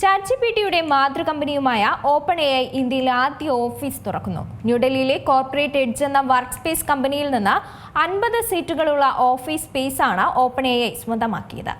Chat G P ടിയുടെ മാതൃകമ്പനിയുമായ open A I ഇന്ത്യയിലെ ആദ്യ ഓഫീസ് തുറക്കുന്നു. ന്യൂഡൽഹിയിലെ കോർപ്പറേറ്റ് എഡ്ജ് എന്ന വർക്ക് സ്പേസ് കമ്പനിയിൽ നിന്ന് അൻപത് സീറ്റുകളുള്ള ഓഫീസ് സ്പേസ് ആണ് ഓപ്പൺ എ ഐ സ്വന്തമാക്കിയത്.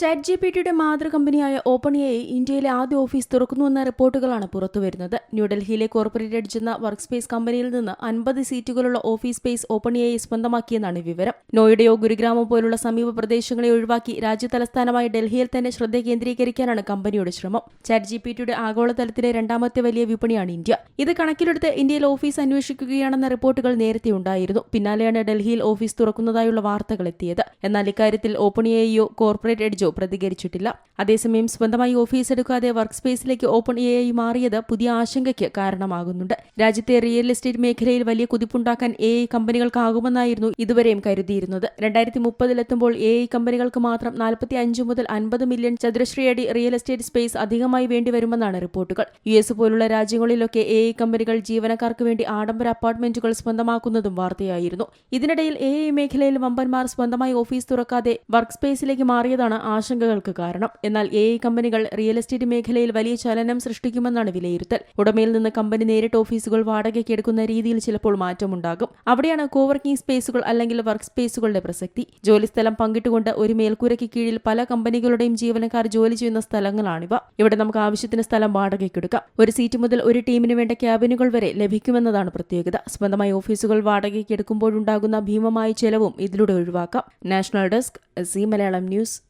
ചാറ്റ് ജി പി ടിയുടെ മാതൃ കമ്പനിയായ ഓപ്പൺ എ ഇന്ത്യയിലെ ആദ്യ ഓഫീസ് തുറക്കുന്നുവെന്ന റിപ്പോർട്ടുകളാണ് പുറത്തുവരുന്നത്. ന്യൂഡൽഹിയിലെ കോർപ്പറേറ്റ് അടിച്ചെന്ന വർക്ക് സ്പേസ് കമ്പനിയിൽ നിന്ന് അൻപത് സീറ്റുകളുള്ള ഓഫീസ് സ്പേസ് ഓപ്പൺ എ സ്വന്തമാക്കിയെന്നാണ് വിവരം. നോയിഡയോ ഗുരുഗ്രാമോ പോലുള്ള സമീപ പ്രദേശങ്ങളെ ഒഴിവാക്കി രാജ്യതലസ്ഥാനമായ ഡൽഹിയിൽ തന്നെ ശ്രദ്ധ കേന്ദ്രീകരിക്കാനാണ് കമ്പനിയുടെ ശ്രമം. ചാറ്റ് ജി പി ടിയുടെ ആഗോളതലത്തിലെ രണ്ടാമത്തെ വലിയ വിപണിയാണ് ഇന്ത്യ. ഇത് കണക്കിലെടുത്ത് ഇന്ത്യയിൽ ഓഫീസ് അന്വേഷിക്കുകയാണെന്ന റിപ്പോർട്ടുകൾ നേരത്തെ ഉണ്ടായിരുന്നു. പിന്നാലെയാണ് ഡൽഹിയിൽ ഓഫീസ് തുറക്കുന്നതായുള്ള വാർത്തകൾ എത്തിയത്. എന്നാൽ ഇക്കാര്യത്തിൽ ഓപ്പൺ എയോ കോർപ്പറേറ്റ് എഡ്ജോ പ്രതികരിച്ചിട്ടില്ല. അതേസമയം സ്വന്തമായി ഓഫീസ് എടുക്കാതെ വർക്ക് സ്പേസിലേക്ക് ഓപ്പൺ എ ഐ മാറിയത് പുതിയ ആശങ്കയ്ക്ക് കാരണമാകുന്നുണ്ട്. രാജ്യത്തെ റിയൽ എസ്റ്റേറ്റ് മേഖലയിൽ വലിയ കുതിപ്പുണ്ടാക്കാൻ എ ഐ കമ്പനികൾക്കാകുമെന്നായിരുന്നു ഇതുവരെയും കരുതിയിരുന്നത്. രണ്ടായിരത്തി മുപ്പതിലെത്തുമ്പോൾ എ ഐ കമ്പനികൾക്ക് മാത്രം നാൽപ്പത്തി അഞ്ച് മുതൽ അൻപത് മില്യൺ ചതുരശ്രീയടി റിയൽ എസ്റ്റേറ്റ് സ്പേസ് അധികമായി വേണ്ടിവരുമെന്നാണ് റിപ്പോർട്ടുകൾ. യു എസ് പോലുള്ള രാജ്യങ്ങളിലൊക്കെ എ ഐ കമ്പനികൾ ജീവനക്കാർക്ക് വേണ്ടി ആഡംബര അപ്പാർട്ട്മെന്റുകൾ സ്വന്തമാക്കുന്നതും വാർത്തയായിരുന്നു. ഇതിനിടയിൽ എ ഐ മേഖലയിൽ വമ്പന്മാർ സ്വന്തമായി ഓഫീസ് തുറക്കാതെ വർക്ക് സ്പേസിലേക്ക് മാറിയതാണ് ആശങ്കകൾക്ക് കാരണം. എന്നാൽ എ ഐ കമ്പനികൾ റിയൽ എസ്റ്റേറ്റ് മേഖലയിൽ വലിയ ചലനം സൃഷ്ടിക്കുമെന്നാണ് വിലയിരുത്തൽ. ഉടമയിൽ നിന്ന് കമ്പനി നേരിട്ട് ഓഫീസുകൾ വാടകയ്ക്ക് എടുക്കുന്ന രീതിയിൽ ചിലപ്പോൾ മാറ്റമുണ്ടാകും. അവിടെയാണ് കോവർക്കിംഗ് സ്പേസുകൾ അല്ലെങ്കിൽ വർക്ക് സ്പേസുകളുടെ പ്രസക്തി. ജോലിസ്ഥലം പങ്കിട്ടുകൊണ്ട് ഒരു മേൽക്കൂരയ്ക്ക് കീഴിൽ പല കമ്പനികളുടെയും ജീവനക്കാർ ജോലി ചെയ്യുന്ന സ്ഥലങ്ങളാണിവ. ഇവിടെ നമുക്ക് ആവശ്യത്തിന് സ്ഥലം വാടകയ്ക്ക് എടുക്കാം. ഒരു സീറ്റ് മുതൽ ഒരു ടീമിന് വേണ്ട ക്യാബിനുകൾ വരെ ലഭിക്കുമെന്നതാണ് പ്രത്യേകത. സ്വന്തമായി ഓഫീസുകൾ വാടകയ്ക്ക് എടുക്കുമ്പോഴുണ്ടാകുന്ന ഭീമമായ ചെലവും ഇതിലൂടെ ഒഴിവാക്കാം. National desk Zee Malayalam news